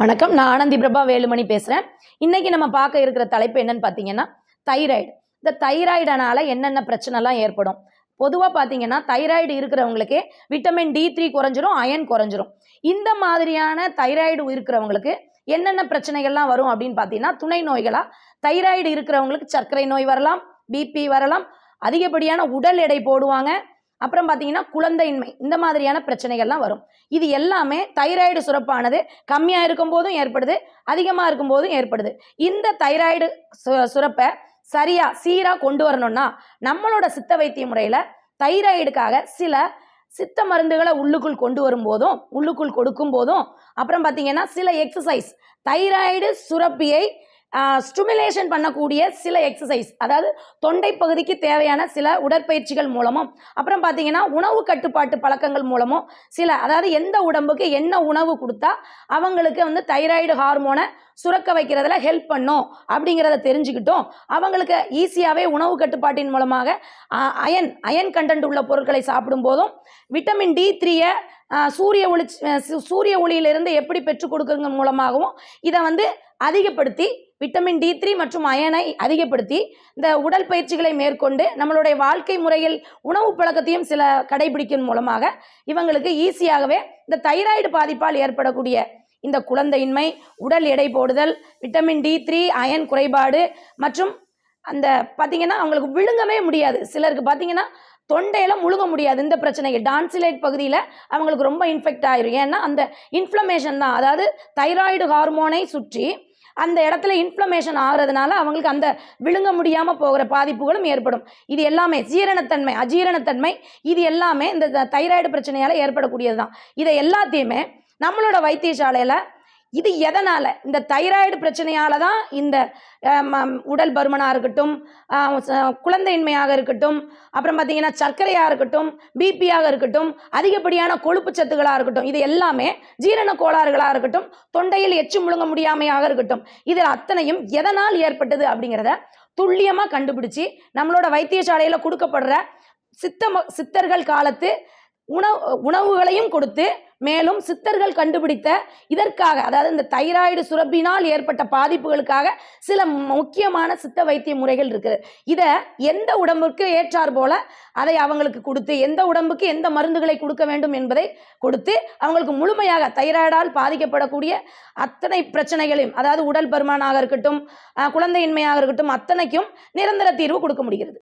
வணக்கம். நான் ஆனந்தி பிரபா வேலுமணி பேசுகிறேன் இன்னைக்கு நம்ம பார்க்க இருக்கிற தலைப்பு என்னன்னு பார்த்தீங்கன்னா தைராய்டு. இந்த தைராய்டனால என்னென்ன பிரச்சனைலாம் ஏற்படும்? பொதுவாக பார்த்தீங்கன்னா தைராய்டு இருக்கிறவங்களுக்கு விட்டமின் டி த்ரீ குறைஞ்சிரும் அயன் குறைஞ்சிரும். இந்த மாதிரியான தைராய்டு இருக்கிறவங்களுக்கு என்னென்ன பிரச்சனைகள்லாம் வரும் அப்படின்னு பார்த்தீங்கன்னா துணை நோய்களாக தைராய்டு இருக்கிறவங்களுக்கு சர்க்கரை நோய் வரலாம் பிபி வரலாம் அதிகப்படியான உடல் எடை போடுவாங்க அப்புறம் பார்த்தீங்கன்னா குழந்தையின்மை. இந்த மாதிரியான பிரச்சனைகள்லாம் வரும். இது எல்லாமே தைராய்டு சுரப்பானது கம்மியாக இருக்கும்போதும் ஏற்படுது அதிகமாக இருக்கும்போதும் ஏற்படுது. இந்த தைராய்டு சு சுரப்பை சரியாக சீராக கொண்டு வரணும்னா நம்மளோட சித்த வைத்திய முறையில் தைராய்டுக்காக சில சித்த மருந்துகளை உள்ளுக்குள் கொண்டு வரும்போதும் உள்ளுக்குள் கொடுக்கும் போதும் அப்புறம் பார்த்தீங்கன்னா சில எக்ஸசைஸ். தைராய்டு சுரப்பியை ஸ்டிமுலேஷன் பண்ணக்கூடிய சில எக்ஸசைஸ் அதாவது தொண்டை பகுதிக்கு தேவையான சில உடற்பயிற்சிகள் மூலமும் அப்புறம் பார்த்தீங்கன்னா உணவு கட்டுப்பாட்டு பழக்கங்கள் மூலமும் சில அதாவது எந்த உடம்புக்கு என்ன உணவு கொடுத்தா அவங்களுக்கு வந்து தைராய்டு ஹார்மோனை சுரக்க வைக்கிறதுல ஹெல்ப் பண்ணும் அப்படிங்கிறத தெரிஞ்சுக்கிட்டோம். அவங்களுக்கு ஈஸியாகவே உணவு கட்டுப்பாட்டின் மூலமாக அயன் அயன் கண்டென்ட் உள்ள பொருட்களை சாப்பிடும் போதும் விட்டமின் டி த்ரீயை சூரிய ஒளி சூரிய ஒளியிலிருந்து எப்படி பெற்றுக் கொடுக்குறது மூலமாகவும் இதை வந்து அதிகப்படுத்தி விட்டமின் டி த்ரீ மற்றும் அயனை அதிகப்படுத்தி இந்த உடல் பயிற்சிகளை மேற்கொண்டு நம்மளுடைய வாழ்க்கை முறையில் உணவு பழக்கத்தையும் சில கடைபிடிக்கும் மூலமாக இவங்களுக்கு ஈஸியாகவே இந்த தைராய்டு பாதிப்பால் ஏற்படக்கூடிய இந்த குழந்தையின்மை உடல் எடை போடுதல் விட்டமின் டி த்ரீ அயன் குறைபாடு மற்றும் அந்த பார்த்திங்கன்னா அவங்களுக்கு விழுங்கவே முடியாது. சிலருக்கு பார்த்திங்கன்னா தொண்டையில் முழுங்க முடியாது. இந்த பிரச்சனைகள் டான்சிலேட் பகுதியில் அவங்களுக்கு ரொம்ப இன்ஃபெக்ட் ஆயிரும். ஏன்னா அந்த இன்ஃப்ளமேஷன் தான். அதாவது தைராய்டு ஹார்மோனை சுற்றி அந்த இடத்துல இன்ஃப்ளமேஷன் ஆகிறதுனால அவங்களுக்கு அந்த விழுங்க முடியாமல் போகிற பாதிப்புகளும் ஏற்படும். இது எல்லாமே ஜீரணத்தன்மை அஜீரணத்தன்மை இது எல்லாமே இந்த தைராய்டு பிரச்சனையால் ஏற்படக்கூடியது தான் இதை எல்லாத்தையுமே நம்மளோட வைத்தியசாலையில் இது எதனால்? இந்த தைராய்டு பிரச்சனையால் தான் இந்த உடல் பருமனாக இருக்கட்டும் குழந்தையின்மையாக இருக்கட்டும் அப்புறம் பார்த்தீங்கன்னா சர்க்கரையாக இருக்கட்டும் பிபியாக இருக்கட்டும் அதிகப்படியான கொழுப்பு சத்துக்களாக இருக்கட்டும் இது எல்லாமே ஜீரண கோளாறுகளாக இருக்கட்டும் தொண்டையில் எச்சு முழுங்க முடியாமையாக இருக்கட்டும் இதில் அத்தனையும் எதனால் ஏற்பட்டது அப்படிங்கிறத துல்லியமாக கண்டுபிடிச்சி நம்மளோட வைத்தியசாலையில் கொடுக்கப்படுற சித்த சித்தர்கள் காலத்து உணவு உணவுகளையும் கொடுத்து மேலும் சித்தர்கள் கண்டுபிடித்த இதற்காக அதாவது இந்த தைராய்டு சுரப்பினால் ஏற்பட்ட பாதிப்புகளுக்காக சில முக்கியமான சித்த வைத்திய முறைகள் இருக்குது. இதை எந்த உடம்புக்கு ஏற்றார் போல அதை அவங்களுக்கு கொடுத்து எந்த உடம்புக்கு எந்த மருந்துகளை கொடுக்க வேண்டும் என்பதை கொடுத்து அவங்களுக்கு முழுமையாக தைராய்டால் பாதிக்கப்படக்கூடிய அத்தனை பிரச்சனைகளையும் அதாவது உடல் பருமானாக இருக்கட்டும் குழந்தையின்மையாக இருக்கட்டும் அத்தனைக்கும் நிரந்தர தீர்வு கொடுக்க முடிகிறது.